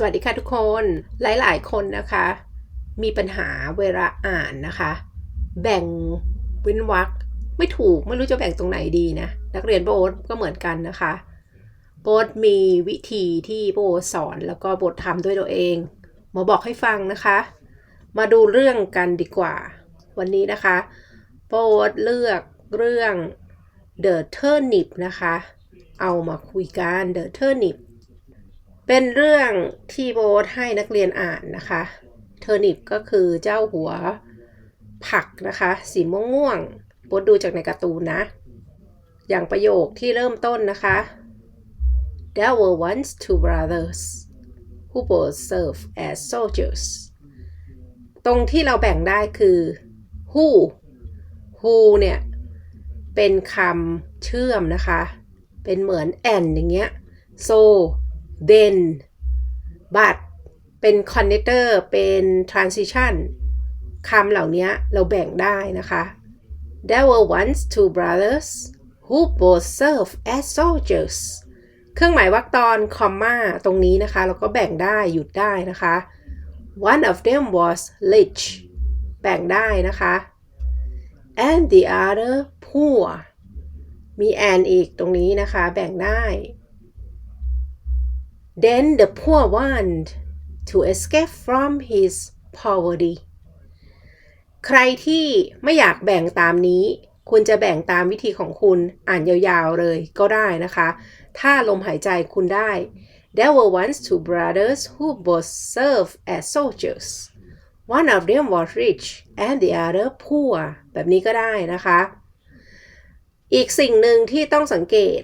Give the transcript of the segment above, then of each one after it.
สวัสดีค่ะทุกคนหลาย ๆ คนนะคะ มีปัญหาเวลาอ่านนะคะ แบ่งเว้นวรรคไม่ถูกไม่รู้จะแบ่งตรงไหนดีนะ นักเรียนโบทก็เหมือนกันนะคะโบทมีวิธีที่โบทสอนแล้วก็โบททำด้วยตัวเองมาบอกให้ฟังนะคะ มาดูเรื่องกันดีกว่า วันนี้นะคะโบทเลือกเรื่อง The Turnip นะคะ เอามาคุยกัน The Turnip เป็นเรื่องที่โบทให้นักเรียนอ่านนะคะเทอร์นิปก็คือเจ้าหัวผักนะคะ สีม่วงม่วงๆโบทดูจากในการ์ตูนนะ อย่างประโยคที่เริ่มต้นนะคะ There were once two brothers who both served as soldiers ตรงที่เราแบ่งได้คือ who who เนี่ย เป็นคำเชื่อมนะคะ เป็นเหมือน and อย่างเงี้ย so then but เป็น connector เป็น transition คำเหล่านี้เราแบ่งได้นะคะ There were once two brothers who both served as soldiers เครื่องหมายวรรคตอนคอมมาตรงนี้นะคะ เราก็แบ่งได้หยุดได้นะคะ One of them was rich แบ่งได้นะคะ and the other poor มี and อีกตรงนี้นะคะ แบ่งได้ Then the poor wanted to escape from his poverty ใครที่ไม่อยากแบ่งตามนี้ คุณจะแบ่งตามวิธีของคุณอ่านยาวๆเลยก็ได้นะคะ ถ้าลมหายใจคุณได้ There were once two brothers who both served as soldiers. One of them was rich and the other poor แบบนี้ก็ได้นะคะ อีกสิ่งหนึ่งที่ต้องสังเกต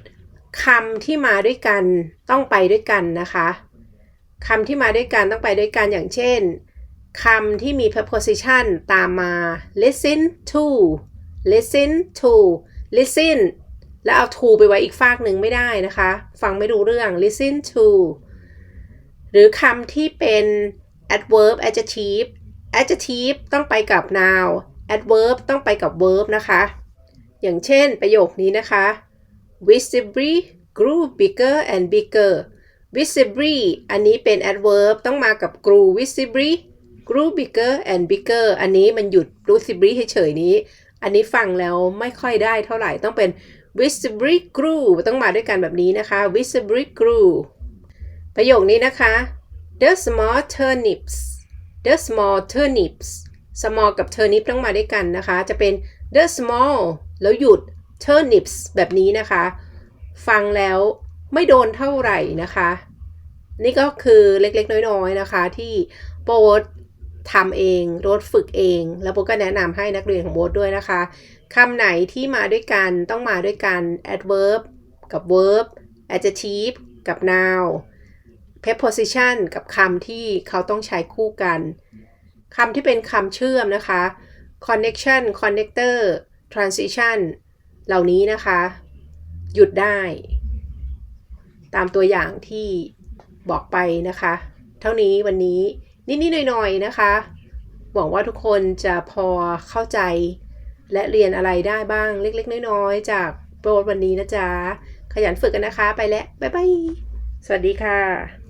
คำที่มาด้วยกันต้องไปด้วยกันนะคะคำที่มาด้วยกันต้องไปด้วยกันอย่างเช่นคำที่มี preposition ตามมา listen to listen to listen แล้วเอา to ไปไว้อีกฝากหนึ่งไม่ได้นะคะ ฟังไม่รู้เรื่อง listen to หรือคำที่เป็น adverb adjective adjective ต้องไปกับ noun adverb ต้องไปกับ verb นะคะ อย่างเช่นประโยคนี้นะคะ visibly grew bigger and bigger visibly อันนี้เป็น adverb ต้องมากับ grew visibly grew bigger and bigger อันนี้มันหยุด visibly เฉยๆนี้ อันนี้ฟังแล้วไม่ค่อยได้เท่าไหร่ต้องเป็น visibly grew ต้องมาด้วยกันแบบนี้นะคะ visibly grew ประโยคนี้นะคะ the small turnips the small turnips small กับ turnip ต้องมาด้วยกันนะคะ จะเป็น the small แล้วหยุด turnips แบบนี้นะคะ ฟังแล้วไม่โดนเท่าไหร่นะคะ นี่ก็คือเล็กๆ น้อยๆนะคะ ที่โบททำเองโบทฝึกเอง แล้วโบทก็แนะนำให้นักเรียนของโบทด้วยนะคะคำไหนที่มาด้วยกันต้องมาด้วยกัน adverb กับ verb adjective กับ noun preposition กับคำที่เขาต้องใช้คู่กันคำที่เป็นคำเชื่อมนะคะ connection connector transition เหล่านี้นะคะ หยุดได้ ตามตัวอย่างที่บอกไปนะคะ เท่านี้วันนี้นิดๆหน่อยๆนะคะ หวังว่าทุกคนจะพอเข้าใจ และเรียนอะไรได้บ้างเล็กๆ น้อยๆ จากโปรดวันนี้นะจ๊ะ ขยันฝึกกันนะคะ ไปแล้ว บ๊ายบาย สวัสดีค่ะ